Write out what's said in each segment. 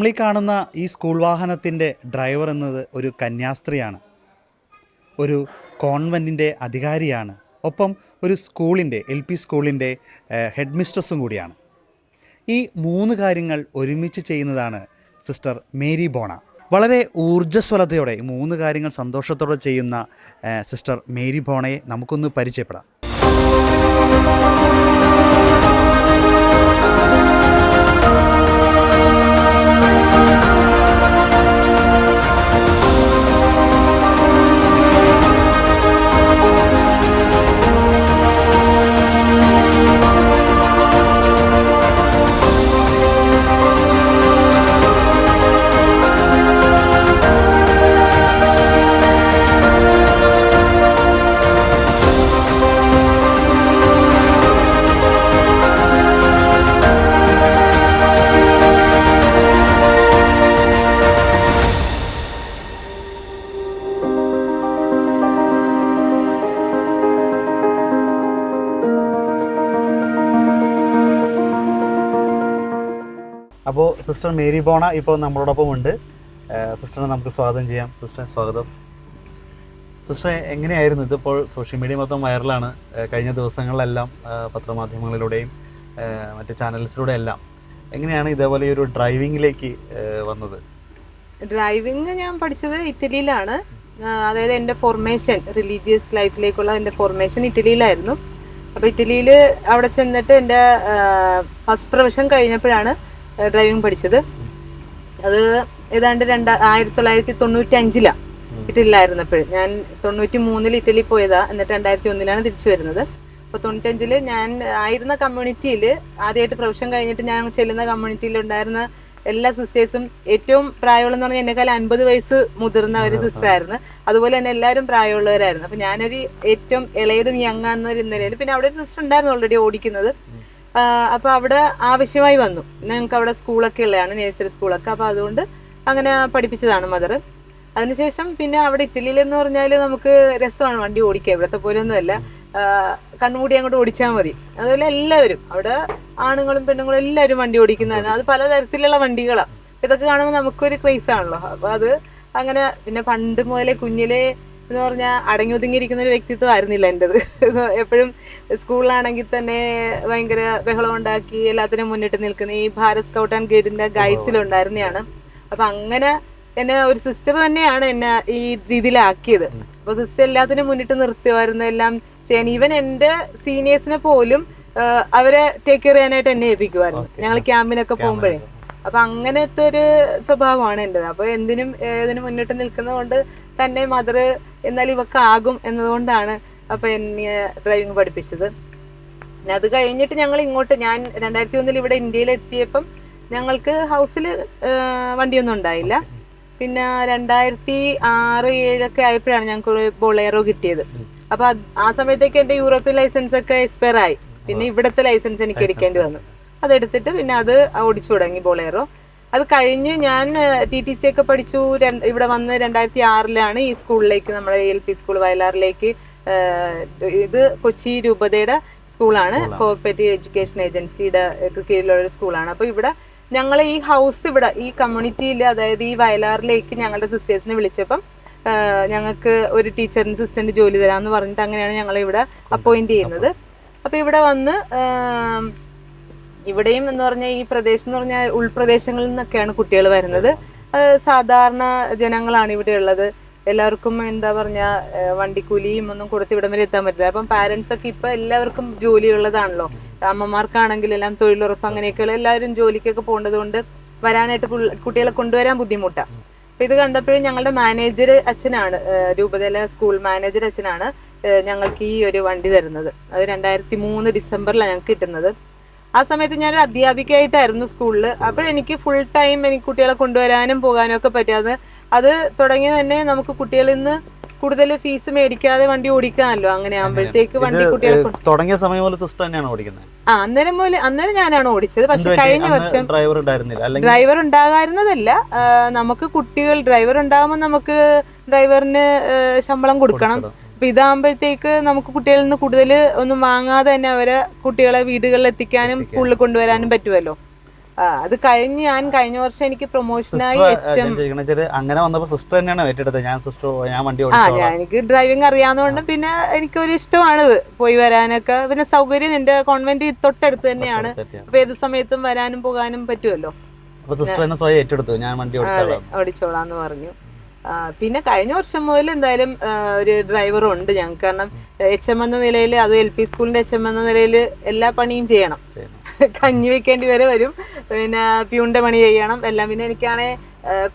ഈ കാണുന്ന ഈ സ്കൂൾ വാഹനത്തിന്റെ ഡ്രൈവർ എന്നത് ഒരു കന്യാസ്ത്രീയാണ്. ഒരു കോൺവെന്റിന്റെ അധികാരിയാണ്. ഒപ്പം ഒരു സ്കൂളിന്റെ എൽ പി സ്കൂളിന്റെ ഹെഡ് മിസ്ട്രസ്സും കൂടിയാണ്. ഈ മൂന്ന് കാര്യങ്ങൾ ഒരുമിച്ച് ചെയ്യുന്നതാണ് സിസ്റ്റർ മേരി ബോണ. വളരെ ഊർജസ്വലതയോടെ മൂന്ന് കാര്യങ്ങൾ സന്തോഷത്തോടെ ചെയ്യുന്ന സിസ്റ്റർ മേരി ബോണയെ നമുക്കൊന്ന് പരിചയപ്പെടാം. സിസ്റ്റർ മേരി ബോണ ഇപ്പോൾ നമ്മളോടൊപ്പം ഉണ്ട്. സിസ്റ്ററെ സിസ്റ്ററിനെ നമുക്ക് സ്വാഗതം ചെയ്യാം. സിസ്റ്റർ സ്വാഗതം. സിസ്റ്റർ എങ്ങനെയായിരുന്നു ഇതിപ്പോൾ സോഷ്യൽ മീഡിയ മൊത്തം വൈറലാണ്? കഴിഞ്ഞ ദിവസങ്ങളിലെല്ലാം പത്രമാധ്യമങ്ങളിലൂടെയും മറ്റ് ചാനൽസിലൂടെ എല്ലാം. എങ്ങനെയാണ് ഇതേപോലെ ഒരു ഡ്രൈവിങ്ങിലേക്ക് വന്നത്? ഡ്രൈവിംഗ് ഞാൻ പഠിച്ചത് ഇറ്റലിയിലാണ്. അതായത് എന്റെ ഫോർമേഷൻ റിലീജിയസ് ലൈഫിലേക്കുള്ള എന്റെ ഫോർമേഷൻ ഇറ്റലിയിലായിരുന്നു. അപ്പോൾ ഇറ്റലിയിൽ അവിടെ ചെന്നിട്ട് എന്റെ ഫസ്റ്റ് പ്രൊഫഷൻ കഴിഞ്ഞപ്പോഴാണ് ഡ്രൈവിംഗ് പഠിച്ചത്. അത് ഏതാണ്ട് രണ്ട ആയിരത്തി തൊള്ളായിരത്തി തൊണ്ണൂറ്റി അഞ്ചിലാണ് ഇറ്റലിയിലായിരുന്നപ്പോഴും. ഞാൻ തൊണ്ണൂറ്റി മൂന്നിൽ ഇറ്റലി പോയതാ. എന്നിട്ട് രണ്ടായിരത്തി ഒന്നിലാണ് തിരിച്ചു വരുന്നത്. അപ്പോൾ തൊണ്ണൂറ്റഞ്ചിൽ ഞാൻ ആയിരുന്ന കമ്മ്യൂണിറ്റിയിൽ ആദ്യമായിട്ട് പ്രൊഫഷൻ കഴിഞ്ഞിട്ട് ഞാൻ ചെല്ലുന്ന കമ്മ്യൂണിറ്റിയിൽ ഉണ്ടായിരുന്ന എല്ലാ സിസ്റ്റേഴ്സും ഏറ്റവും പ്രായമുള്ള എന്ന് പറഞ്ഞാൽ എന്നെക്കാൾ അൻപത് വയസ്സ് മുതിർന്ന ഒരു സിസ്റ്റർ ആയിരുന്നു അതുപോലെ തന്നെ എല്ലാവരും പ്രായമുള്ളവരായിരുന്നു. അപ്പൊ ഞാനൊരു ഏറ്റവും ഇളയതും യങ് എന്നൊരു നിലയിൽ പിന്നെ അവിടെ ഒരു സിസ്റ്റർ ഉണ്ടായിരുന്നു ഓൾറെഡി ഓടിക്കുന്നത്. ആ, അപ്പൊ അവിടെ ആവശ്യമായി വന്നു. ഞങ്ങൾക്ക് അവിടെ സ്കൂളൊക്കെ ഉള്ളതാണ് നേഴ്സറി സ്കൂളൊക്കെ. അപ്പൊ അതുകൊണ്ട് അങ്ങനെ പഠിപ്പിച്ചതാണ് മദർ അതിനുശേഷം പിന്നെ അവിടെ ഇറ്റലിയിൽ എന്ന് പറഞ്ഞാൽ നമുക്ക് രസമാണ് വണ്ടി ഓടിക്കുക ഇവിടത്തെ പോലെ ഒന്നുമല്ല ആ, കണ്ണുകൂടി അങ്ങോട്ട് ഓടിച്ചാൽ മതി. അതുപോലെ എല്ലാവരും അവിടെ ആണുങ്ങളും പെണ്ണുങ്ങളും എല്ലാവരും വണ്ടി ഓടിക്കുന്നതാണ്. അത് പലതരത്തിലുള്ള വണ്ടികളാണ് ഇതൊക്കെ കാണുമ്പോൾ നമുക്കൊരു ക്രൈസ് ആണല്ലോ. അപ്പൊ അത് അങ്ങനെ പിന്നെ പണ്ട് മുതലേ കുഞ്ഞിലെ എന്ന് പറഞ്ഞാൽ അടങ്ങി ഒതുങ്ങിയിരിക്കുന്ന ഒരു വ്യക്തിത്വം ആയിരുന്നില്ല എന്റെത് എപ്പോഴും സ്കൂളിലാണെങ്കിൽ തന്നെ ഭയങ്കര ബഹളം ഉണ്ടാക്കി എല്ലാത്തിനും മുന്നിട്ട് നിൽക്കുന്ന ഈ ഭാരത് സ്കൗട്ട് ആൻഡ് ഗൈഡിന്റെ ഗൈഡ്സിലുണ്ടായിരുന്നതാണ് അപ്പം അങ്ങനെ എന്നെ ഒരു സിസ്റ്റർ തന്നെയാണ് എന്നെ ഈ രീതിയിലാക്കിയത്. അപ്പോൾ സിസ്റ്റർ എല്ലാത്തിനും മുന്നിട്ട് നിർത്തുമായിരുന്നു എല്ലാം ചെയ്യാൻ. ഈവൻ എന്റെ സീനിയേഴ്സിനെ പോലും അവരെ ടേക്ക് കെയർ ചെയ്യാനായിട്ട് എന്നെ ഏൽപ്പിക്കുമായിരുന്നു. ഞങ്ങൾ ക്യാമ്പിനൊക്കെ പോകുമ്പോഴേ. അപ്പൊ അങ്ങനത്തെ ഒരു സ്വഭാവമാണ് എന്റെത് അപ്പൊ എന്തിനും ഏതിനും മുന്നിട്ട് നിൽക്കുന്നതുകൊണ്ട് തന്നെ മദർ എന്നാൽ ഇവക്ക് ആകും എന്നതുകൊണ്ടാണ് അപ്പൊ എന്നെ ഡ്രൈവിംഗ് പഠിപ്പിച്ചത്. അത് കഴിഞ്ഞിട്ട് ഞങ്ങൾ ഇങ്ങോട്ട് ഞാൻ രണ്ടായിരത്തി ഒന്നിൽ ഇവിടെ ഇന്ത്യയിൽ എത്തിയപ്പം ഞങ്ങൾക്ക് ഹൗസിൽ വണ്ടിയൊന്നും ഉണ്ടായില്ല. പിന്നെ രണ്ടായിരത്തി ആറ് ഏഴൊക്കെ ആയപ്പോഴാണ് ഞങ്ങൾക്ക് ഒരു ബൊളേറോ കിട്ടിയത്. അപ്പൊ ആ സമയത്തേക്ക് എന്റെ യൂറോപ്യൻ ലൈസൻസ് ഒക്കെ എക്സ്പയർ ആയി. പിന്നെ ഇവിടുത്തെ ലൈസൻസ് എനിക്ക് എടുക്കേണ്ടി വന്നു. അതെടുത്തിട്ട് പിന്നെ അത് ഓടിച്ചു തുടങ്ങി ബൊളേറോ അത് കഴിഞ്ഞ് ഞാൻ ടി ടി സി ഒക്കെ പഠിച്ചു. ഇവിടെ വന്ന് രണ്ടായിരത്തി ആറിലാണ് ഈ സ്കൂളിലേക്ക് നമ്മുടെ എൽ പി സ്കൂൾ വയലാറിലേക്ക് ഇത് കൊച്ചി രൂപതയുടെ സ്കൂളാണ്. കോർപ്പറേറ്റീവ് എഡ്യൂക്കേഷൻ ഏജൻസിയുടെ ഒക്കെ കീഴിലുള്ള ഒരു സ്കൂളാണ്. അപ്പോൾ ഇവിടെ ഞങ്ങൾ ഈ ഹൗസ് ഇവിടെ ഈ കമ്മ്യൂണിറ്റിയിൽ അതായത് ഈ വയലാറിലേക്ക് ഞങ്ങളുടെ സിസ്റ്റേഴ്സിനെ വിളിച്ചപ്പം ഞങ്ങൾക്ക് ഒരു ടീച്ചറിന് അസിസ്റ്റന്റ് ജോലി തരാമെന്ന് പറഞ്ഞിട്ട് അങ്ങനെയാണ് ഞങ്ങൾ ഇവിടെ അപ്പോയിന്റ് ചെയ്യുന്നത്. അപ്പോൾ ഇവിടെ വന്ന് ഇവിടെയും എന്ന് പറഞ്ഞാൽ ഈ പ്രദേശം എന്ന് പറഞ്ഞാൽ ഉൾപ്രദേശങ്ങളിൽ നിന്നൊക്കെയാണ് കുട്ടികൾ വരുന്നത്. സാധാരണ ജനങ്ങളാണ് ഇവിടെ ഉള്ളത്. എല്ലാവർക്കും എന്താ പറഞ്ഞ വണ്ടിക്കൂലിയും ഒന്നും കൊടുത്ത് ഇവിടം വരെ എത്താൻ പറ്റില്ല. അപ്പം പാരന്റ്സ് ഒക്കെ ഇപ്പൊ എല്ലാവർക്കും ജോലിയുള്ളതാണല്ലോ. അമ്മമാർക്കാണെങ്കിൽ എല്ലാം തൊഴിലുറപ്പ് അങ്ങനെയൊക്കെയുള്ള എല്ലാവരും ജോലിക്കൊക്കെ പോകേണ്ടത് കൊണ്ട് വരാനായിട്ട് കുട്ടികളെ കൊണ്ടുവരാൻ ബുദ്ധിമുട്ടാണ് അപ്പൊ ഇത് കണ്ടപ്പോഴും ഞങ്ങളുടെ മാനേജർ അച്ഛനാണ് രൂപതല സ്കൂൾ മാനേജർ അച്ഛനാണ് ഞങ്ങൾക്ക് ഈ ഒരു വണ്ടി തരുന്നത്. അത് രണ്ടായിരത്തി മൂന്ന് ഡിസംബറിലാണ് ഞങ്ങൾക്ക് കിട്ടുന്നത്. ആ സമയത്ത് ഞാൻ ഒരു അധ്യാപികയായിട്ടായിരുന്നു സ്കൂളിൽ അപ്പോൾ എനിക്ക് ഫുൾ ടൈം എനിക്ക് കുട്ടികളെ കൊണ്ടുവരാനും പോകാനും ഒക്കെ പറ്റാതെ അത് തുടങ്ങിയ തന്നെ നമുക്ക് കുട്ടികളിൽ നിന്ന് കൂടുതൽ ഫീസ് മേടിക്കാതെ വണ്ടി ഓടിക്കാമല്ലോ. അങ്ങനെ ആകുമ്പോഴത്തേക്ക് വണ്ടി കുട്ടികളെ തുടങ്ങിയ സമയം പോലെ സിസ്റ്റർ തന്നെയാണ് ഓടിക്കുന്നത്? ആ അന്നേരം പോലെ അന്നേരം ഞാനാണ് ഓടിച്ചത്. പക്ഷെ കഴിഞ്ഞ വർഷം ഡ്രൈവർ ഉണ്ടായിരുന്നില്ല. ഡ്രൈവർ ഉണ്ടാകാരുന്നതല്ല നമുക്ക് കുട്ടികൾ ഡ്രൈവർ ഉണ്ടാകുമ്പോൾ നമുക്ക് ഡ്രൈവറിന് ശമ്പളം കൊടുക്കണം. അപ്പൊ ഇതാകുമ്പോഴത്തേക്ക് നമുക്ക് കുട്ടികളിൽ നിന്ന് കൂടുതൽ ഒന്നും വാങ്ങാതെ തന്നെ അവരെ കുട്ടികളെ വീടുകളിൽ എത്തിക്കാനും സ്കൂളിൽ കൊണ്ടുവരാനും പറ്റുമല്ലോ അത് കഴിഞ്ഞ് ഞാൻ കഴിഞ്ഞ വർഷം എനിക്ക് പ്രൊമോഷനായി എച്ച് എം അങ്ങനെ വന്നപ്പോൾ സിസ്റ്റർ തന്നെയാണ് ഏറ്റെടുത്തത്. ഞാൻ സിസ്റ്റർ ഞാൻ വണ്ടി ആ ഞാൻ എനിക്ക് ഡ്രൈവിംഗ് അറിയാവുന്നതുകൊണ്ട് പിന്നെ എനിക്കൊരു ഇഷ്ടമാണിത് പോയി വരാനൊക്കെ. പിന്നെ സൗകര്യം എന്റെ കോൺവെന്റ് തൊട്ടടുത്ത് തന്നെയാണ്. അപ്പൊ ഏത് സമയത്തും വരാനും പോകാനും പറ്റുമല്ലോ അപ്പൊ സിസ്റ്റർ തന്നെ സ്വയം ഏറ്റെടുത്തു. ഞാൻ വണ്ടി ഓടിച്ചോളാം. ഓടിച്ചോളാന്ന് പറഞ്ഞു. പിന്നെ കഴിഞ്ഞ വർഷം മുതൽ എന്തായാലും ഒരു ഡ്രൈവർ ഉണ്ട് ഞങ്ങൾക്ക്. കാരണം എച്ച് എം എന്ന നിലയിൽ അത് എൽ പി സ്കൂളിന്റെ എച്ച് എം എന്ന നിലയിൽ എല്ലാ പണിയും ചെയ്യണം. കഞ്ഞി വെക്കേണ്ടി വരെ വരും. പിന്നെ പ്യൂണിന്റെ പണി ചെയ്യണം. എല്ലാം പിന്നെ എനിക്കാണെ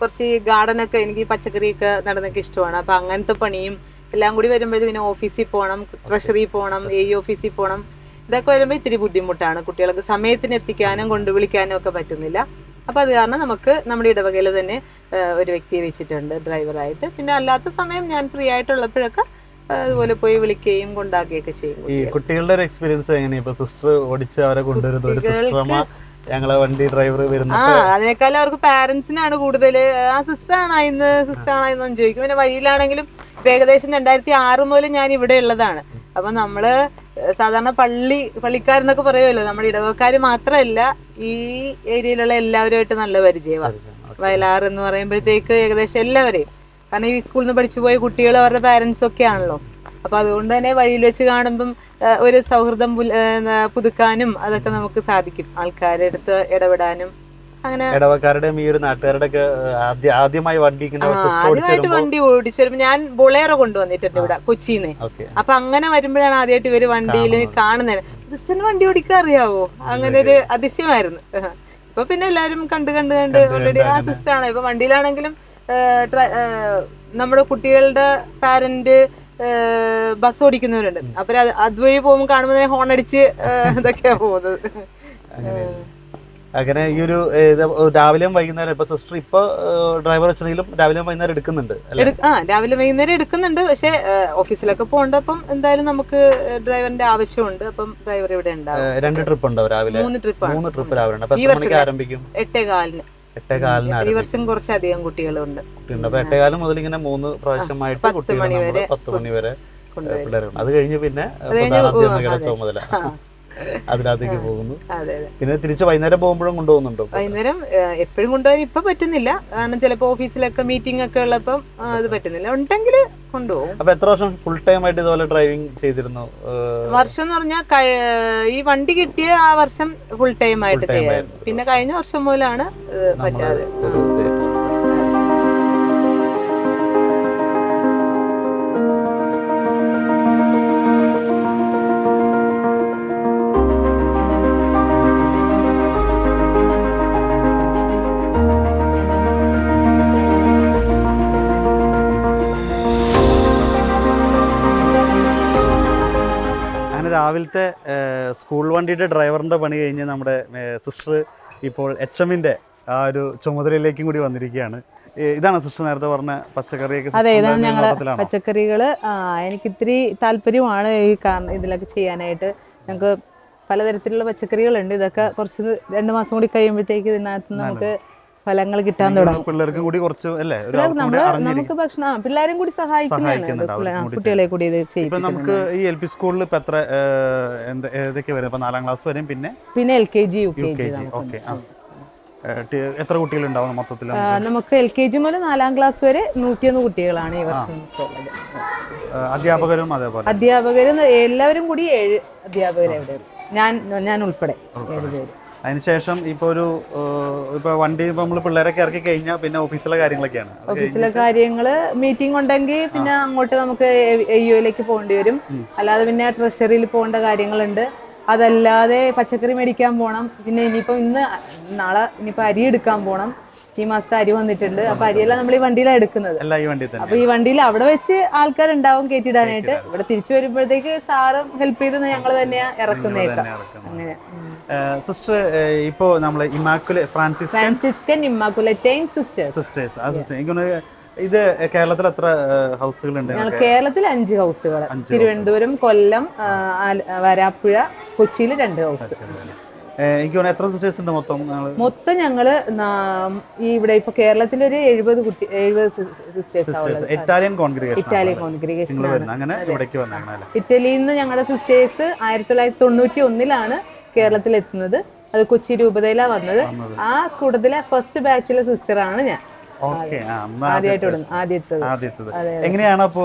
കുറച്ച് കുറച്ച് ഗാർഡനൊക്കെ എനിക്ക് പച്ചക്കറിയൊക്കെ നടന്നൊക്കെ ഇഷ്ടമാണ്. അപ്പൊ അങ്ങനത്തെ പണിയും എല്ലാം കൂടി വരുമ്പോഴും പിന്നെ ഓഫീസിൽ പോകണം ട്രഷറിയിൽ പോകണം എ ഓഫീസിൽ പോകണം ഇതൊക്കെ വരുമ്പോൾ ഇത്തിരി ബുദ്ധിമുട്ടാണ്. കുട്ടികൾക്ക് സമയത്തിന് എത്തിക്കാനും കൊണ്ടുവിളിക്കാനും ഒക്കെ പറ്റുന്നില്ല. അപ്പോൾ അത് കാരണം നമുക്ക് നമ്മുടെ ഇടവകയിൽ തന്നെ ഒരു വ്യക്തിയെ വെച്ചിട്ടുണ്ട് ഡ്രൈവറായിട്ട് പിന്നെ അല്ലാത്ത സമയം ഞാൻ ഫ്രീ ആയിട്ടുള്ളപ്പോഴൊക്കെ അതുപോലെ പോയി വിളിക്കുകയും കൊണ്ടാക്കുകയൊക്കെ ചെയ്യും ഈ കുട്ടികളുടെ ഒരു എക്സ്പീരിയൻസ് എങ്ങനെയാ? ഇപ്പൊ സിസ്റ്റർ ഓടിച്ച് അവരെ കൊണ്ടുവരുന്നത് ഒരു സിസ്റ്റർമാ ഞങ്ങളെ വണ്ടി ഡ്രൈവർ വരുന്ന ആ അതിനേക്കാളും അവർക്ക് പാരന്റ്സിനാണ് കൂടുതൽ ആ സിസ്റ്റർ ആണോ ഇന്ന്? സിസ്റ്റർ ആണോ ഇന്ന് ചോദിക്കും. പിന്നെ വഴിയിലാണെങ്കിലും ഏകദേശം രണ്ടായിരത്തി ആറ് മുതൽ ഞാൻ ഇവിടെ ഉള്ളതാണ്. അപ്പൊ നമ്മൾ സാധാരണ പള്ളി പള്ളിക്കാരെന്നൊക്കെ പറയുമല്ലോ. നമ്മുടെ ഇടവക്കാർ മാത്രമല്ല ഈ ഏരിയയിലുള്ള എല്ലാവരുമായിട്ട് നല്ല പരിചയമാണ്. വയലാർ എന്ന് പറയുമ്പോഴത്തേക്ക് ഏകദേശം എല്ലാവരെയും. കാരണം ഈ സ്കൂളിൽ നിന്ന് പഠിച്ചു പോയ കുട്ടികൾ അവരുടെ പാരൻസും ഒക്കെ ആണല്ലോ. അപ്പൊ അതുകൊണ്ട് തന്നെ വഴിയിൽ വെച്ച് കാണുമ്പം ഒരു സൗഹൃദം പുതുക്കാനും അതൊക്കെ നമുക്ക് സാധിക്കും. ആൾക്കാരുടെ അടുത്ത് ഇടപെടാനും. അങ്ങനെ ഇടവക്കാരുടെയും ഈ ഒരു നാട്ടുകാരുടെ ഒക്കെ ആദ്യമായി വണ്ടി ആദ്യമായിട്ട് വണ്ടി ഓടിച്ചു വരുമ്പോ ഞാൻ ബൊളേറോ കൊണ്ടുവന്നിട്ടുണ്ട് ഇവിടെ കൊച്ചിന്ന്. അപ്പൊ അങ്ങനെ വരുമ്പോഴാണ് ആദ്യമായിട്ട് ഇവർ വണ്ടിയിൽ കാണുന്നത്. സിസ്റ്ററിന് വണ്ടി ഓടിക്കാൻ അറിയാവോ? അങ്ങനെ ഒരു അതിശയമായിരുന്നു. ഇപ്പൊ പിന്നെ എല്ലാരും കണ്ട് കണ്ട് കണ്ട് ഓൾറെഡി ആ സിസ്റ്റർ ആണ് ഇപ്പൊ വണ്ടിയിലാണെങ്കിലും നമ്മുടെ കുട്ടികളുടെ പാരന്റ് ബസ് ഓടിക്കുന്നവരുണ്ട്. അപ്പൊ അത് അതുവഴി പോകുമ്പോൾ കാണുമ്പോൾ ഹോൺ അടിച്ച് ഇതൊക്കെയാ പോകുന്നത്. അങ്ങനെ ഈ ഒരു രാവിലെയും വൈകുന്നേരം ഇപ്പൊ സിസ്റ്റർ ഇപ്പൊ ഡ്രൈവർ വെച്ചിട്ടുണ്ടെങ്കിലും രാവിലെയും വൈകുന്നേരം എടുക്കുന്നുണ്ട് ആ രാവിലെ വൈകുന്നേരം എടുക്കുന്നുണ്ട്. പക്ഷെ ഓഫീസിലൊക്കെ പോകണ്ടപ്പം എന്തായാലും നമുക്ക് ഡ്രൈവറിന്റെ ആവശ്യമുണ്ട്. അപ്പം ഡ്രൈവർ ഇവിടെ ഉണ്ടാവും. രണ്ട് ട്രിപ്പ് ഉണ്ടാവും രാവിലെ? മൂന്ന് ട്രിപ്പ് മൂന്ന് ട്രിപ്പ് രാവിലെ ഉണ്ട്. ഈ വർഷം ആരംഭിക്കും? എട്ടേ കാലിന്. ഈ വർഷം കുറച്ചധികം കുട്ടികളുണ്ട്. ഉണ്ട് അപ്പൊ എട്ടേകാലം മുതൽ ഇങ്ങനെ മൂന്ന് പ്രാവശ്യമായിട്ട് പത്ത് മണി വരെ പത്ത് മണി വരെ പിള്ളേരുണ്ട്. അത് കഴിഞ്ഞ് പിന്നെ. ചുമതല. അതിനകത്തേക്ക് പോകുന്നു. പിന്നെ തിരിച്ച് വൈകുന്നേരം പോകുമ്പോഴും കൊണ്ടുപോകുന്നുണ്ടോ? വൈകുന്നേരം എപ്പോഴും കൊണ്ടുപോകാൻ ഇപ്പൊ പറ്റുന്നില്ല. കാരണം ചിലപ്പോ ഓഫീസിലൊക്കെ മീറ്റിംഗ് ഒക്കെ ഉള്ളപ്പം അത് പറ്റുന്നില്ല. ഉണ്ടെങ്കിൽ കൊണ്ടുപോകും. അപ്പൊ എത്ര വർഷം ഫുൾ ടൈം ആയിട്ട് ഇതുപോലെ ഡ്രൈവിംഗ് ചെയ്തിരുന്നു? വർഷം എന്ന് പറഞ്ഞാൽ ഈ വണ്ടി കിട്ടിയ ആ വർഷം ഫുൾ ടൈം ആയിട്ട് ചെയ്യാം പിന്നെ കഴിഞ്ഞ വർഷം മുതലാണ് പറ്റാതെ. രാവിലത്തെ സ്കൂൾ വണ്ടിയുടെ ഡ്രൈവറിന്റെ പണി കഴിഞ്ഞ് നമ്മുടെ സിസ്റ്റർ ഇപ്പോൾ എച്ച് എമ്മിന്റെ ആ ഒരു ചുമതലയിലേക്കും കൂടി വന്നിരിക്കുകയാണ്. ഇതാണ് സിസ്റ്റർ നേരത്തെ പറഞ്ഞ പച്ചക്കറിയൊക്കെ അതെ ഇതാണ് ന്റെ പച്ചക്കറികൾ? എനിക്ക് ഇത്തിരി താല്പര്യമാണ് ഈ കാരണം ഇതിലൊക്കെ ചെയ്യാനായിട്ട്. ഞങ്ങൾക്ക് പലതരത്തിലുള്ള പച്ചക്കറികളുണ്ട്. ഇതൊക്കെ കുറച്ച് രണ്ട് മാസം കൂടി കഴിയുമ്പോഴത്തേക്ക് ഇതിനകത്ത് നമുക്ക് ഫലങ്ങൾ കിട്ടാൻ തുടങ്ങും. പിള്ളേർക്കും കൂടി കുറച്ച് അല്ലേ നമ്മൾ നമുക്ക് ഭക്ഷണം ആ, പിള്ളേരും കൂടി സഹായിക്കുന്നതാണ് കുട്ടികളെ കൂടി ഇത് നമുക്ക് ഈ എൽ പി സ്കൂളിൽ ഇപ്പൊ എത്ര ഏതൊക്കെ വരും? ഇപ്പൊ നാലാം ക്ലാസ് വരും പിന്നെ പിന്നെ L K G U K G okay എത്ര കുട്ടികളുണ്ടാവും മൊത്തത്തിൽ നമുക്ക്? എൽ കെ ജി മുതൽ നാലാം ക്ലാസ് വരെ നൂറ്റിയൊന്ന് കുട്ടികളാണ് ഈ വർഷം അധ്യാപകരും അതേപോലെ. അധ്യാപകരും എല്ലാവരും കൂടി ഏഴ് അധ്യാപകരെ ഞാൻ ഞാൻ ഉൾപ്പെടെ. ഏഴ് പേര്. അതിനുശേഷം ഇപ്പൊ ഒരു ഇപ്പൊ വണ്ടി ഇപ്പൊ നമ്മൾ പിള്ളേരൊക്കെ ഇറക്കി കഴിഞ്ഞാൽ പിന്നെ ഓഫീസിലെ കാര്യങ്ങളൊക്കെയാണ്. ഓഫീസിലെ കാര്യങ്ങൾ മീറ്റിംഗ് ഉണ്ടെങ്കിൽ പിന്നെ അങ്ങോട്ട് നമുക്ക് എയ്യോയിലേക്ക് പോകേണ്ടി വരും. അല്ലാതെ പിന്നെ ട്രഷറിയിൽ പോകേണ്ട കാര്യങ്ങളുണ്ട്. അതല്ലാതെ പച്ചക്കറി മേടിക്കാൻ പോകണം പിന്നെ ഇനിയിപ്പോ ഇന്ന് നാളെ ഇനിയിപ്പോ അരി എടുക്കാൻ പോകണം ഈ മാസത്തെ അരി വന്നിട്ടുണ്ട്. അപ്പൊ അരിയെല്ലാം നമ്മൾ ഈ വണ്ടിയിലാണ് എടുക്കുന്നത്. അപ്പൊ ഈ വണ്ടിയിൽ അവിടെ വെച്ച് ആൾക്കാർ ആൾക്കാരുണ്ടാവും കയറ്റിടാനായിട്ട് ഇവിടെ തിരിച്ചു വരുമ്പോഴത്തേക്ക് സാറും ഹെൽപ്പ് ചെയ്ത് ഞങ്ങൾ തന്നെയാ ഇറക്കുന്നേക്കാം അങ്ങനെ സിസ്റ്റർ ഇപ്പോ നമ്മൾ Immaculate Francis Franciscan Immaculatine sisters sisters എനിക്ക് ഇത് കേരളത്തിൽ എത്ര ഹൗസുകൾ ഉണ്ട് കേരളത്തിൽ അഞ്ച് ഹൗസുകൾ തിരുവനന്തപുരം കൊല്ലം വരാപ്പുഴ കൊച്ചിയിൽ രണ്ട് ഹൗസ്. എനിക്ക് തോന്നുന്നു എത്ര സിസ്റ്റേഴ്സ് ഉണ്ട് മൊത്തം ഞങ്ങൾ? മൊത്തം ഞങ്ങൾ ഈ ഇവിടെ ഇപ്പൊ കേരളത്തിൽ ഒരു എഴുപത് കുട്ടി എഴുപത് sisters Italian congregation Italian congregation അങ്ങനെ ഇവിടേക്ക് വന്നാണ് ഇറ്റലിയിൽ നിന്ന് ഞങ്ങളുടെ സിസ്റ്റേഴ്സ് ആയിരത്തി തൊള്ളായിരത്തി തൊണ്ണൂറ്റി ഒന്നിലാണ് കേരളത്തിൽ എത്തുന്നത് അത് കൊച്ചി രൂപതയിലാണ് വന്നത്. വന്നത്. ആ കൂട്ടത്തിലെ ഫസ്റ്റ് ബാച്ചിലെ സിസ്റ്ററാണ് ഞാൻ. ആദ്യത്തത്. എങ്ങനെയാണ് അപ്പോ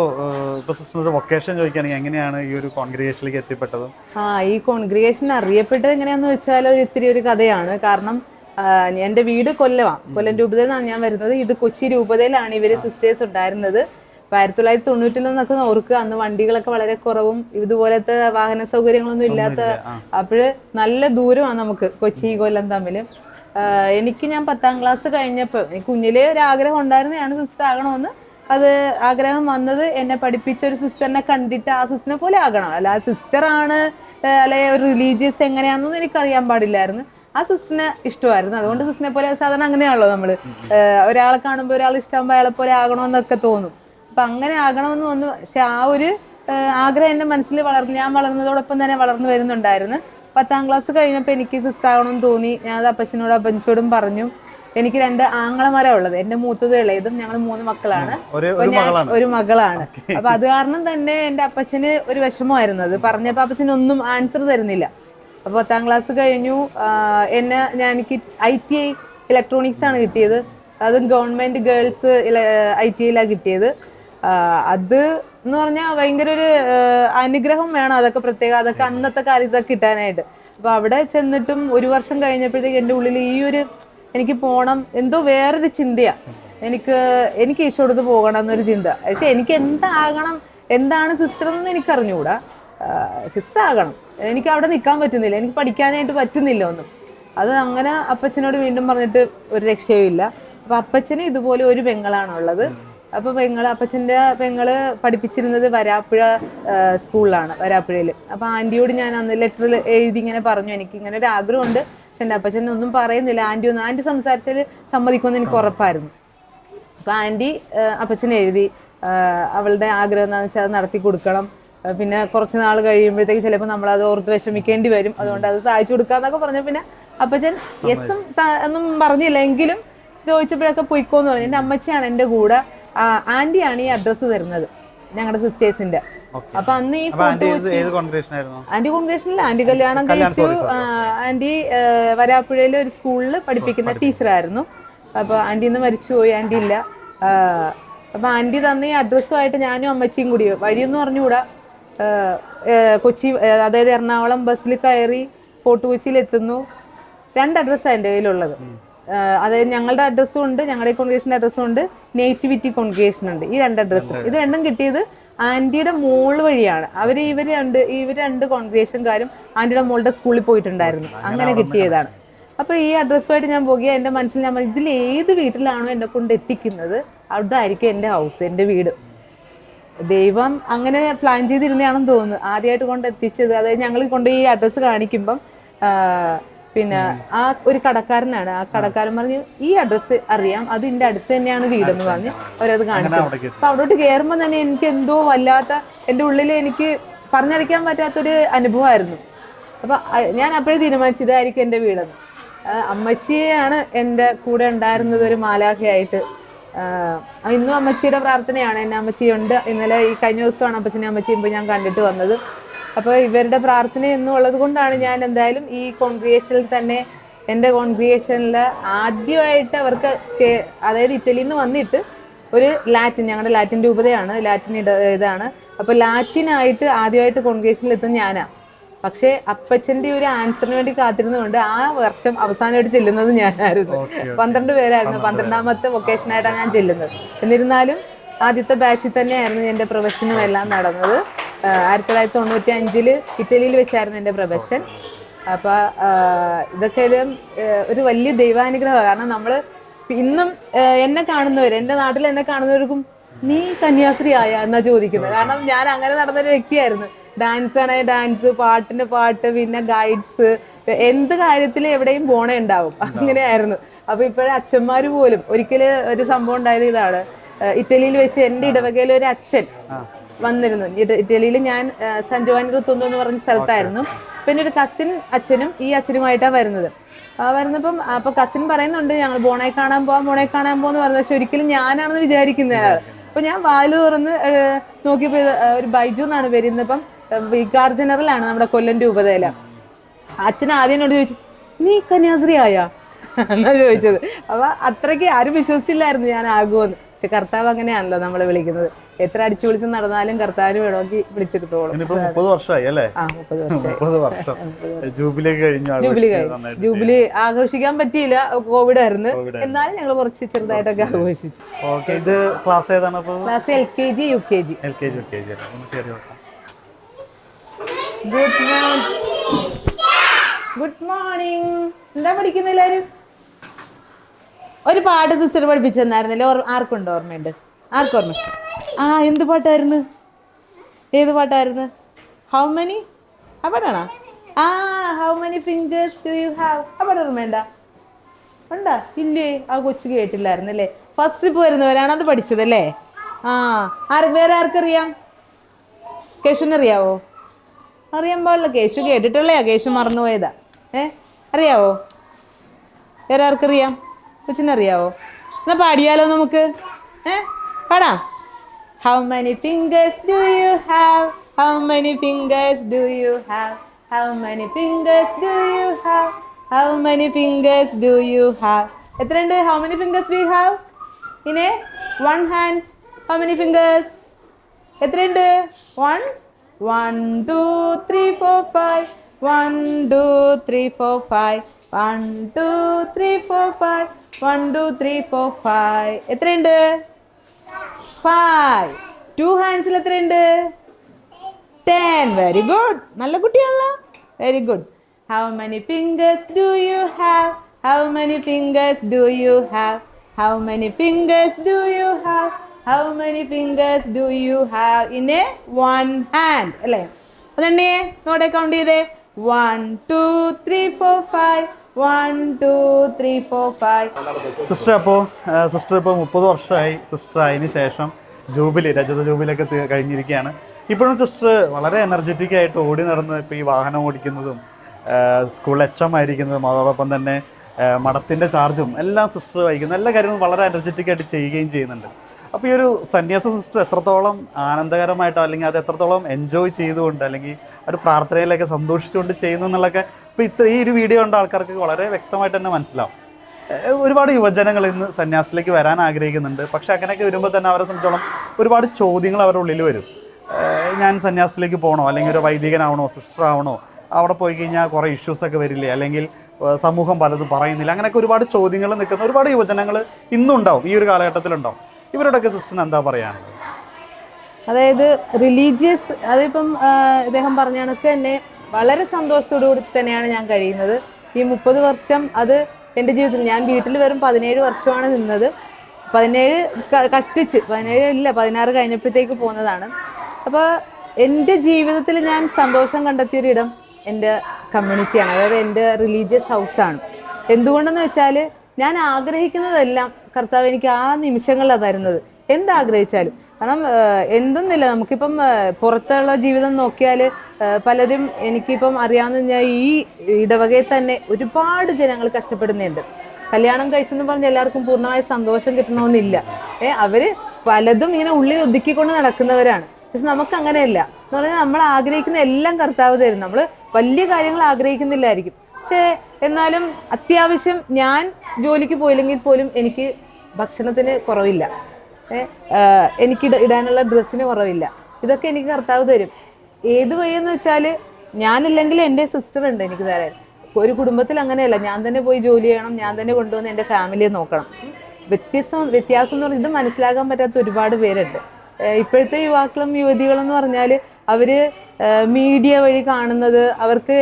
ഇപ്പൊ സിസ്റ്ററിന്റെ വൊക്കേഷൻ ചോദിക്കുകയാണെങ്കിൽ എങ്ങനെയാണ് ഈ ഒരു കോൺഗ്രിഗേഷനിലേക്ക് എത്തിപ്പെട്ടത്? ആ ഈ കോൺഗ്രിഗേഷൻ അറിയപ്പെട്ടത് എങ്ങനെയാന്ന് വെച്ചാൽ ഒരു ഇത്തിരി ഒരു കഥയാണ്. കാരണം എന്റെ വീട് കൊല്ലമാണ് കൊല്ലം രൂപതയിൽ നിന്നാണ് ഞാൻ വരുന്നത്. ഇത് കൊച്ചി രൂപതയിലാണ് ഇവർ സിസ്റ്റേഴ്സ് ഉണ്ടായിരുന്നത്. ആയിരത്തി തൊള്ളായിരത്തി തൊണ്ണൂറ്റിൽ നിന്നൊക്കെ ഓർക്കുക അന്ന് വണ്ടികളൊക്കെ വളരെ കുറവും ഇതുപോലത്തെ വാഹന സൗകര്യങ്ങളൊന്നും ഇല്ലാത്ത അപ്പോഴ് നല്ല ദൂരമാണ് നമുക്ക് കൊച്ചി കൊല്ലം തമ്മിൽ എനിക്ക് ഞാൻ പത്താം ക്ലാസ് കഴിഞ്ഞപ്പോൾ എനിക്ക് കുഞ്ഞിലേ ഒരു ആഗ്രഹം ഉണ്ടായിരുന്നു ഞാൻ സിസ്റ്റർ ആകണമെന്ന്. അത് ആഗ്രഹം വന്നത് എന്നെ പഠിപ്പിച്ച ഒരു സിസ്റ്ററിനെ കണ്ടിട്ട് ആ സിസ്റ്ററിനെ പോലെ ആകണം. അല്ല ആ സിസ്റ്ററാണ് അല്ലെ ഒരു റിലീജിയസ് എങ്ങനെയാണെന്നൊന്നും എനിക്കറിയാൻ പാടില്ലായിരുന്നു. ആ സിസ്റ്ററിനെ ഇഷ്ടമായിരുന്നു. അതുകൊണ്ട് സിസ്റ്ററിനെ പോലെ സാധാരണ അങ്ങനെയാണല്ലോ നമ്മൾ ഒരാളെ കാണുമ്പോൾ ഒരാൾ ഇഷ്ടമാകുമ്പോൾ അയാളെ പോലെ ആകണമെന്നൊക്കെ തോന്നും. അപ്പം അങ്ങനെ ആകണമെന്ന് വന്നു. പക്ഷെ ആ ഒരു ആഗ്രഹം എന്റെ മനസ്സിൽ വളർന്നു ഞാൻ വളർന്നതോടൊപ്പം തന്നെ വളർന്നു വരുന്നുണ്ടായിരുന്നു. പത്താം ക്ലാസ് കഴിഞ്ഞപ്പോൾ എനിക്ക് സിസ്റ്റർ ആകണമെന്ന് തോന്നി. ഞാൻ അത് അപ്പച്ചനോടും അപ്പച്ചോടും പറഞ്ഞു. എനിക്ക് രണ്ട് ആങ്ങളമാരാ ഉള്ളത്. എന്റെ മൂത്തത് ഇളയതും ഞങ്ങൾ മൂന്ന് മക്കളാണ്. ഞാൻ മകളാണ്. ഒരു മകളാണ്. അപ്പൊ അത് കാരണം തന്നെ എന്റെ അപ്പച്ചന് ഒരു വിഷമമായിരുന്നു. അത് പറഞ്ഞപ്പോ അപ്പച്ചന് ഒന്നും ആൻസർ തരുന്നില്ല. അപ്പൊ പത്താം ക്ലാസ് കഴിഞ്ഞു. എന്നെ ഞാൻ എനിക്ക് ഐ ടി ഐ ഇലക്ട്രോണിക്സ് ആണ് കിട്ടിയത്. അതും ഗവൺമെന്റ് ഗേൾസ് ഐ ടി ഐയിലാണ് കിട്ടിയത്. അത് എന്ന് പറഞ്ഞാൽ ഭയങ്കര ഒരു അനുഗ്രഹം വേണം അതൊക്കെ പ്രത്യേകം. അതൊക്കെ അന്നത്തെ കാലത്തൊക്കെ കിട്ടാനായിട്ട്. അപ്പൊ അവിടെ ചെന്നിട്ടും ഒരു വർഷം കഴിഞ്ഞപ്പോഴത്തേക്ക് എന്റെ ഉള്ളിൽ ഈ ഒരു എനിക്ക് പോണം എന്തോ വേറൊരു ചിന്തയാ. എനിക്ക് എനിക്ക് ഈശോടുത്ത് പോകണം എന്നൊരു ചിന്ത. പക്ഷെ എനിക്ക് എന്താകണം എന്താണ് സിസ്റ്റർ എന്നൊന്നും എനിക്ക് അറിഞ്ഞുകൂടാ സിസ്റ്റർ ആകണം. എനിക്ക് അവിടെ നിൽക്കാൻ പറ്റുന്നില്ല. എനിക്ക് പഠിക്കാനായിട്ട് പറ്റുന്നില്ല ഒന്നും. അത് അങ്ങനെ അപ്പച്ചനോട് വീണ്ടും പറഞ്ഞിട്ട് ഒരു രക്ഷയുമില്ല. അപ്പൊ അപ്പച്ചന് ഇതുപോലെ ഒരു പെങ്ങളാണുള്ളത്. അപ്പൊ പെങ്ങൾ അപ്പച്ചന്റെ പെങ്ങൾ പഠിപ്പിച്ചിരുന്നത് വരാപ്പുഴ സ്കൂളിലാണ് വരാപ്പുഴയിൽ അപ്പൊ ആന്റിയോട് ഞാൻ അന്ന് ലെറ്ററിൽ എഴുതി ഇങ്ങനെ പറഞ്ഞു. എനിക്ക് ഇങ്ങനെ ഒരു ആഗ്രഹമുണ്ട്. എന്റെ അപ്പച്ചൻ ഒന്നും പറയുന്നില്ല. ആന്റി ഒന്ന് ആന്റി സംസാരിച്ചാൽ സമ്മതിക്കുമെന്ന് എനിക്ക് ഉറപ്പായിരുന്നു. അപ്പൊ ആന്റി അപ്പച്ചൻ എഴുതി അവളുടെ ആഗ്രഹം എന്താണെന്ന് വെച്ചാൽ അത് നടത്തി കൊടുക്കണം. പിന്നെ കുറച്ച് നാൾ കഴിയുമ്പോഴത്തേക്ക് ചിലപ്പോൾ നമ്മൾ അത് ഓർത്ത് വിഷമിക്കേണ്ടി വരും. അതുകൊണ്ട് അത് സഹായിച്ചു കൊടുക്കാന്നൊക്കെ പറഞ്ഞു പിന്നെ അപ്പച്ചൻ എസ് ഒന്നും പറഞ്ഞില്ല എങ്കിലും ചോദിച്ചപ്പോഴൊക്കെ പൊയ്ക്കോന്ന് പറഞ്ഞു. എന്റെ അമ്മച്ചിയാണ് എന്റെ കൂടെ. ആന്റിയാണ് ഈ അഡ്രസ്സ് തരുന്നത് ഞങ്ങളുടെ സിസ്റ്റേഴ്സിന്റെ അപ്പൊ അന്ന് ഈ ആന്റി കോൺഗ്രേഷനിൽ ആന്റി കല്യാണം കഴിച്ചു. ആന്റി വരാപ്പുഴയിലെ ഒരു സ്കൂളിൽ പഠിപ്പിക്കുന്ന ടീച്ചറായിരുന്നു. അപ്പൊ ആന്റി ഇന്ന് മരിച്ചുപോയി ആന്റി ഇല്ല. അപ്പൊ ആന്റി തന്ന ഈ അഡ്രസ്സുമായിട്ട് ഞാനും അമ്മച്ചിയും കൂടി വഴിയൊന്നും അറിഞ്ഞുകൂടാ കൊച്ചി അതായത് എറണാകുളം ബസ്സിൽ കയറി ഫോർട്ട് കൊച്ചിയിൽ എത്തുന്നു രണ്ട് അഡ്രസ്സാണ് എന്റെ കയ്യിലുള്ളത്. അതായത് ഞങ്ങളുടെ അഡ്രസ്സും ഉണ്ട് ഞങ്ങളുടെ കോൺഗ്രേഷന്റെ അഡ്രസ്സും ഉണ്ട് നേറ്റിവിറ്റി കോൺഗ്രേഷൻ ഉണ്ട്. ഈ രണ്ട് അഡ്രസ്സും ഇത് രണ്ടും കിട്ടിയത് ആന്റിയുടെ മോൾ വഴിയാണ്. അവർ ഇവർ രണ്ട് ഇവർ രണ്ട് കോൺഗ്രേഷൻകാരും ആന്റിയുടെ മോളുടെ സ്കൂളിൽ പോയിട്ടുണ്ടായിരുന്നു. അങ്ങനെ കിട്ടിയതാണ്. അപ്പോൾ ഈ അഡ്രസ്സുമായിട്ട് ഞാൻ പോകുക എന്റെ മനസ്സിൽ ഞാൻ ഇതിൽ ഏത് വീട്ടിലാണോ എന്നെ കൊണ്ട് എത്തിക്കുന്നത്? അവിടെ ആയിരിക്കും എന്റെ ഹൗസ് എന്റെ വീട്. ദൈവം അങ്ങനെ പ്ലാൻ ചെയ്തിരുന്നതാണെന്ന് തോന്നുന്നു. ആദ്യമായിട്ട് കൊണ്ട് എത്തിച്ചത്. അതായത് ഞങ്ങൾ കൊണ്ട് ഈ അഡ്രസ്സ് കാണിക്കുമ്പം പിന്നെ ആ ഒരു കടക്കാരനാണ്. ആ കടക്കാരൻ പറഞ്ഞു ഈ അഡ്രസ്സ് അറിയാം. അത് ഇതിന്റെ അടുത്ത് തന്നെയാണ് വീടെന്ന് പറഞ്ഞ് അവരത് കാണിച്ചു. അപ്പൊ അവിടോട്ട് കയറുമ്പോൾ തന്നെ എനിക്ക് എന്തോ വല്ലാത്ത എന്റെ ഉള്ളിൽ എനിക്ക് പറഞ്ഞറിയിക്കാൻ പറ്റാത്തൊരു അനുഭവമായിരുന്നു അപ്പൊ ഞാൻ അപ്പോഴേ തീരുമാനിച്ചു ഇതായിരിക്കും എന്റെ വീടെന്ന്. അമ്മച്ചിയാണ് എന്റെ കൂടെ ഉണ്ടായിരുന്നത് ഒരു മാലാഖയായിട്ട് ഇന്നും അമ്മച്ചിയുടെ പ്രാർത്ഥനയാണ്. എന്നെ അമ്മച്ചിയുണ്ട് ഇന്നലെ ഈ കഴിഞ്ഞ ദിവസമാണ് അപ്പച്ചനെ അമ്മച്ചിയും ഞാൻ കണ്ടിട്ട് വന്നത്. അപ്പോൾ ഇവരുടെ പ്രാർത്ഥന എന്നുള്ളത് കൊണ്ടാണ് ഞാൻ എന്തായാലും ഈ കോൺഗ്രിയേഷനിൽ തന്നെ എന്റെ കോൺഗ്രിയേഷനിൽ ആദ്യമായിട്ട് അവർക്ക് അതായത് ഇറ്റലിയിൽ നിന്ന് വന്നിട്ട് ഒരു ലാറ്റിൻ ഞങ്ങളുടെ ലാറ്റിൻ രൂപതയാണ് ലാറ്റിൻ ഇട ഇതാണ്. അപ്പോൾ ലാറ്റിനായിട്ട് ആദ്യമായിട്ട് കോൺഗ്രിയേഷനിൽ എത്തുന്ന ഞാനാണ് പക്ഷേ അപ്പച്ചന്റെ ഒരു ആൻസറിന് വേണ്ടി കാത്തിരുന്നുകൊണ്ട് ആ വർഷം അവസാനമായിട്ട് ചെല്ലുന്നത് ഞാനായിരുന്നു. പന്ത്രണ്ട് പേരായിരുന്നു. പന്ത്രണ്ടാമത്തെ വൊക്കേഷനായിട്ടാണ് ഞാൻ ചെല്ലുന്നത്. എന്നിരുന്നാലും ആദ്യത്തെ ബാച്ചിൽ തന്നെയായിരുന്നു എന്റെ പ്രൊഫഷനും എല്ലാം നടന്നത്. ആയിരത്തി തൊള്ളായിരത്തി തൊണ്ണൂറ്റി അഞ്ചിൽ ഇറ്റലിയിൽ വെച്ചായിരുന്നു എന്റെ പ്രൊഫഷൻ. അപ്പൊ ഇതൊക്കെ ഒരു വലിയ ദൈവാനുഗ്രഹമാണ്. കാരണം നമ്മൾ ഇന്നും എന്നെ കാണുന്നവർ എന്റെ നാട്ടിൽ എന്നെ കാണുന്നവർക്കും നീ കന്യാസ്ത്രീ ആയ എന്നാ ചോദിക്കുന്നത്. കാരണം ഞാൻ അങ്ങനെ നടന്നൊരു വ്യക്തിയായിരുന്നു. ഡാൻസ് ആണെങ്കിൽ ഡാൻസ് പാട്ടിന് പാട്ട് പിന്നെ ഗൈഡ്സ് എന്ത് കാര്യത്തിൽ എവിടെയും പോണേ ഉണ്ടാവും. അങ്ങനെയായിരുന്നു. അപ്പൊ ഇപ്പോഴേ അച്ഛന്മാര് പോലും ഒരിക്കലും ഒരു സംഭവം ഉണ്ടായത് ഇതാണ്. ഇറ്റലിയിൽ വെച്ച് എന്റെ ഇടവകയിൽ ഒരു അച്ഛൻ വന്നിരുന്നു. ഇറ്റലിയിൽ ഞാൻ സാൻ റുത്തുന്നു എന്ന് പറഞ്ഞ സ്ഥലത്തായിരുന്നു. പിന്നെ ഒരു കസിൻ അച്ഛനും ഈ അച്ഛനുമായിട്ടാണ് വരുന്നത്. ആ വരുന്നപ്പം അപ്പൊ കസിൻ പറയുന്നുണ്ട് ഞങ്ങൾ ബോണെ കാണാൻ പോവാം ബോണെ കാണാൻ പോവാന്ന് പറഞ്ഞു. പക്ഷെ ഒരിക്കലും ഞാനാണെന്ന് വിചാരിക്കുന്ന ആൾ. അപ്പൊ ഞാൻ വാൽ തുറന്ന് നോക്കിയപ്പോ ഒരു ബൈജു എന്നാണ് വരുന്നപ്പം വികാർ ജനറൽ ആണ് നമ്മുടെ കൊല്ലം രൂപതയില. അച്ഛൻ ആദ്യം എന്നോട് ചോദിച്ചു നീ കന്യാസ്ത്രീ ആയാ? എന്നാ ചോദിച്ചത്. അപ്പൊ അത്രയ്ക്ക് ആരും വിശ്വസിച്ചില്ലായിരുന്നു ഞാൻ ആകുമെന്ന്. പക്ഷെ കർത്താവ് അങ്ങനെയാണല്ലോ നമ്മളെ വിളിക്കുന്നത്. എത്ര അടിച്ചു വിളിച്ച് നടന്നാലും കർത്താവിന് വേണമെങ്കിൽ വിളിച്ചെടുത്തോളും മുപ്പത് വർഷമായി അല്ലേ? മുപ്പത് വർഷം. ജൂബിലി കഴിഞ്ഞു ജൂബിലി കഴിഞ്ഞു. ജൂബിലി ആഘോഷിക്കാൻ പറ്റിയില്ല. കോവിഡ് ആയിരുന്നു. എന്നാലും ഞങ്ങൾ കുറച്ച് ചെറുതായിട്ടൊക്കെ ആഘോഷിച്ചു. ഓക്കെ ഇത് ക്ലാസ് ഏതാണ് class L K G U K G L K G U K G good morning good morning എന്താ ഒരു പാട്ട് സിസ്റ്റർ പഠിപ്പിച്ചു തന്നായിരുന്നല്ലേ ആർക്കുണ്ട് ഓർമ്മയുണ്ട്? ആർക്കും ഓർമ്മ? ആ എന്ത് പാട്ടായിരുന്നു? ഏത് പാട്ടായിരുന്നു? ഹൗ മെനി പാട്ടാണോ? ആ how many fingers do you have ആ ഓർമ്മയുണ്ട? ഉണ്ടാ? ഇല്ലേ? ആ കൊച്ചു കേട്ടില്ലായിരുന്നു അല്ലേ ഫസ്റ്റ് വരുന്നവരാണ് അത് പഠിച്ചതല്ലേ? ആ ആര് വേറെ ആർക്കറിയാം? കേശുവിനറിയാവോ? അറിയാൻ പാടില്ല. കേശു കേട്ടിട്ടുള്ളയാ. കേശു മറന്നുപോയതാ. ഏ അറിയാവോ? വേറെ ആർക്കറിയാം? കൊച്ചിനറിയാവോ? എന്നാ പാടിയാലോ നമുക്ക്? ഏ? പാടാം. How many fingers do you have how many fingers do you have how many fingers do you have how many fingers do you have എത്രയുണ്ട്? How many fingers do you have in a one hand how many fingers എത്രയുണ്ട്? One one two three four five one two three four five one two three four five one two three four five എത്രയുണ്ട്? Five two ഹാൻഡ്സിൽ എത്രയുണ്ട്? Ten very good നല്ല കുട്ടിയാണല്ലോ. Very good how many fingers do you have how many fingers do you have how many fingers do you have how many fingers do you have in a one hand അല്ലേ? അതെണ്ണേ നോടെ count ചെയ്തേ. One two three four five one two three four five sister അപ്പോ sister ഇപ്പോൾ മുപ്പത് വർഷമായി sister അതിന് ശേഷം ജൂബിലി രജത ജൂബിലൊക്കെ കഴിഞ്ഞിരിക്കുകയാണ്. ഇപ്പോഴും സിസ്റ്റർ വളരെ എനർജറ്റിക് ആയിട്ട് ഓടി നടന്ന് ഇപ്പോൾ ഈ വാഹനം ഓടിക്കുന്നതും സ്കൂൾ എച്ച് എം ആയിരിക്കുന്നതും അതോടൊപ്പം തന്നെ മഠത്തിന്റെ ചാർജും എല്ലാം സിസ്റ്റർ വഹിക്കുന്നു. എല്ലാ കാര്യങ്ങളും വളരെ എനർജറ്റിക് ആയിട്ട് ചെയ്യുകയും ചെയ്യുന്നുണ്ട്. അപ്പോൾ ഈ ഒരു സന്യാസ സിസ്റ്റർ എത്രത്തോളം ആനന്ദകരമായിട്ടോ അല്ലെങ്കിൽ അത് എത്രത്തോളം എൻജോയ് ചെയ്തുകൊണ്ട് അല്ലെങ്കിൽ ഒരു പ്രാർത്ഥനയിലൊക്കെ സന്തോഷിച്ചുകൊണ്ട് ചെയ്യുന്നു എന്നുള്ളൊക്കെ ഇപ്പോൾ ഇത്ര ഈ ഒരു വീഡിയോ കണ്ട ആൾക്കാർക്ക് വളരെ വ്യക്തമായിട്ട് തന്നെ മനസ്സിലാവും. ഒരുപാട് യുവജനങ്ങൾ ഇന്ന് സന്യാസത്തിലേക്ക് വരാൻ ആഗ്രഹിക്കുന്നുണ്ട്. പക്ഷെ അങ്ങനെയൊക്കെ വരുമ്പോൾ തന്നെ അവരെ സംബന്ധിച്ചോളം ഒരുപാട് ചോദ്യങ്ങൾ അവരുടെ ഉള്ളിൽ വരും. ഞാൻ സന്യാസത്തിലേക്ക് പോകണോ അല്ലെങ്കിൽ ഒരു വൈദികനാവണോ? സിസ്റ്റർ ആവണോ? അവിടെ പോയി കഴിഞ്ഞാൽ കുറേ ഇഷ്യൂസൊക്കെ വരില്ലേ? അല്ലെങ്കിൽ സമൂഹം പലതും പറയുന്നില്ല? അങ്ങനെയൊക്കെ ഒരുപാട് ചോദ്യങ്ങൾ നിൽക്കുന്ന ഒരുപാട് യുവജനങ്ങൾ ഇന്നുണ്ടാവും. ഈ ഒരു കാലഘട്ടത്തിലുണ്ടാവും. ഇവരോടൊക്കെ സിസ്റ്ററിന് എന്താ പറയാനുള്ളത് അതായത് റിലീജിയസ് അതിപ്പം ഇദ്ദേഹം പറഞ്ഞ കണക്ക് തന്നെ വളരെ സന്തോഷത്തോടു കൂടി തന്നെയാണ് ഞാൻ കഴിയുന്നത്. ഈ മുപ്പത് വർഷം അത് എന്റെ ജീവിതത്തിൽ ഞാൻ വീട്ടിൽ വെറും പതിനേഴ് വർഷമാണ് നിന്നത്. പതിനേഴ് കഷ്ടിച്ച് പതിനേഴ് ഇല്ല പതിനാറ് കഴിഞ്ഞപ്പോഴത്തേക്ക് പോകുന്നതാണ് അപ്പോൾ എന്റെ ജീവിതത്തിൽ ഞാൻ സന്തോഷം കണ്ടെത്തിയൊരിടം എന്റെ കമ്മ്യൂണിറ്റിയാണ് അതായത് എന്റെ റിലീജിയസ് ഹൗസാണ് എന്തുകൊണ്ടെന്ന് വെച്ചാൽ ഞാൻ ആഗ്രഹിക്കുന്നതെല്ലാം കർത്താവ് എനിക്ക് ആ നിമിഷങ്ങളിലാണ് തരുന്നത്. എന്താഗ്രഹിച്ചാലും? കാരണം എന്തെന്നില്ല നമുക്കിപ്പം പുറത്തുള്ള ജീവിതം നോക്കിയാൽ പലരും എനിക്കിപ്പം അറിയാവുന്ന ഞാൻ ഈ ഇടവകയിൽ തന്നെ ഒരുപാട് ജനങ്ങൾ കഷ്ടപ്പെടുന്നുണ്ട്. കല്യാണം കഴിച്ചെന്ന് പറഞ്ഞ് എല്ലാവർക്കും പൂർണമായ സന്തോഷം കിട്ടണമെന്നില്ല. ഏ അവർ പലതും ഇങ്ങനെ ഉള്ളിൽ ഒതുക്കിക്കൊണ്ട് നടക്കുന്നവരാണ്. പക്ഷെ നമുക്ക് അങ്ങനെയല്ല എന്ന് പറഞ്ഞാൽ നമ്മൾ ആഗ്രഹിക്കുന്ന എല്ലാം കർത്താവ് തരും. നമ്മൾ വലിയ കാര്യങ്ങൾ ആഗ്രഹിക്കുന്നില്ലായിരിക്കും. പക്ഷേ എന്നാലും അത്യാവശ്യം ഞാൻ ജോലിക്ക് പോയില്ലെങ്കിൽ പോലും എനിക്ക് ഭക്ഷണത്തിന് കുറവില്ല. എനിക്ക് ഇടാനുള്ള ഡ്രസ്സിന് കുറവില്ല. ഇതൊക്കെ എനിക്ക് കർത്താവ് തരും. ഏത് വഴിയെന്ന് വെച്ചാൽ ഞാനില്ലെങ്കിൽ എന്റെ സിസ്റ്റർ ഉണ്ട് എനിക്ക് തരാൻ. ഒരു കുടുംബത്തിൽ അങ്ങനെയല്ല. ഞാൻ തന്നെ പോയി ജോലി ചെയ്യണം ഞാൻ തന്നെ കൊണ്ടുവന്ന് എന്റെ ഫാമിലിയെ നോക്കണം. വ്യത്യസ്തം വ്യത്യാസം എന്ന് പറഞ്ഞാൽ ഇത് മനസ്സിലാക്കാൻ പറ്റാത്ത ഒരുപാട് പേരുണ്ട്. ഇപ്പോഴത്തെ യുവാക്കളും യുവതികളും എന്ന് പറഞ്ഞാൽ അവർ മീഡിയ വഴി കാണുന്നത് അവർക്ക്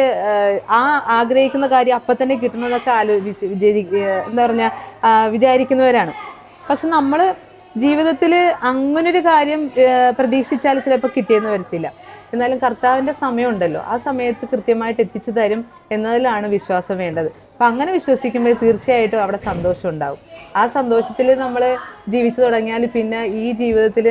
ആ ആഗ്രഹിക്കുന്ന കാര്യം അപ്പം തന്നെ കിട്ടുന്നതൊക്കെ ആലോചിച്ച് വിചാരി എന്താ പറഞ്ഞാൽ വിചാരിക്കുന്നവരാണ്. പക്ഷെ നമ്മൾ ജീവിതത്തിൽ അങ്ങനൊരു കാര്യം പ്രതീക്ഷിച്ചാൽ ചിലപ്പോൾ കിട്ടിയെന്ന് വരത്തില്ല. എന്നാലും കർത്താവിന്റെ സമയമുണ്ടല്ലോ. ആ സമയത്ത് കൃത്യമായിട്ട് എത്തിച്ചു തരും എന്നതിലാണ് വിശ്വാസം വേണ്ടത്. അപ്പം അങ്ങനെ വിശ്വസിക്കുമ്പോൾ തീർച്ചയായിട്ടും അവിടെ സന്തോഷം ഉണ്ടാവും. ആ സന്തോഷത്തിൽ നമ്മൾ ജീവിച്ചു തുടങ്ങിയാൽ പിന്നെ ഈ ജീവിതത്തിൽ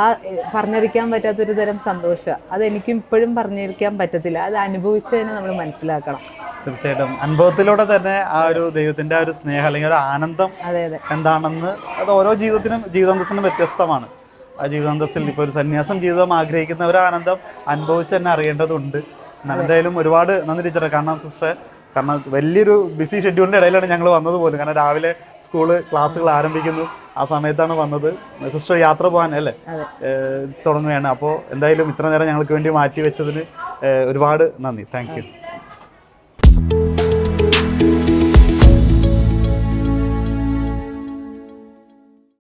ആ പറഞ്ഞിരിക്കാൻ പറഞ്ഞറിയിക്കാൻ പറ്റാത്തൊരു തരം സന്തോഷമാണ് അതെനിക്കും ഇപ്പോഴും പറഞ്ഞിരിക്കാൻ പറ്റത്തില്ല. അത് അനുഭവിച്ച് തന്നെ നമ്മൾ മനസ്സിലാക്കണം. തീർച്ചയായിട്ടും. അനുഭവത്തിലൂടെ തന്നെ ആ ഒരു ദൈവത്തിന്റെ ആ ഒരു സ്നേഹം അല്ലെങ്കിൽ ഒരു ആനന്ദം അതെ അതെ. എന്താണെന്ന് അത് ഓരോ ജീവിതത്തിനും ജീവിതത്തിനും വ്യത്യസ്തമാണ്. ജീവിതാന്തസ്സിൽ ഇപ്പോൾ ഒരു സന്യാസം ജീവിതം ആഗ്രഹിക്കുന്ന ഒരു ആനന്ദം അനുഭവിച്ച് തന്നെ അറിയേണ്ടതുണ്ട്. എന്തായാലും ഒരുപാട് നന്ദി ടീച്ചറെ. കാരണം സിസ്റ്റർ കാരണം വലിയൊരു ബിസി ഷെഡ്യൂളിന്റെ ഇടയിലാണ് ഞങ്ങൾ വന്നത് പോലും. കാരണം രാവിലെ സ്കൂൾ ക്ലാസ്സുകൾ ആരംഭിക്കുന്നു. ആ സമയത്താണ് വന്നത്. സിസ്റ്റർ യാത്ര പോകാൻ അല്ലേ? തുടങ്ങുകയാണ്. അപ്പോൾ എന്തായാലും ഇത്ര നേരം ഞങ്ങൾക്ക് വേണ്ടി മാറ്റി വെച്ചതിന് ഒരുപാട് നന്ദി. Thank you.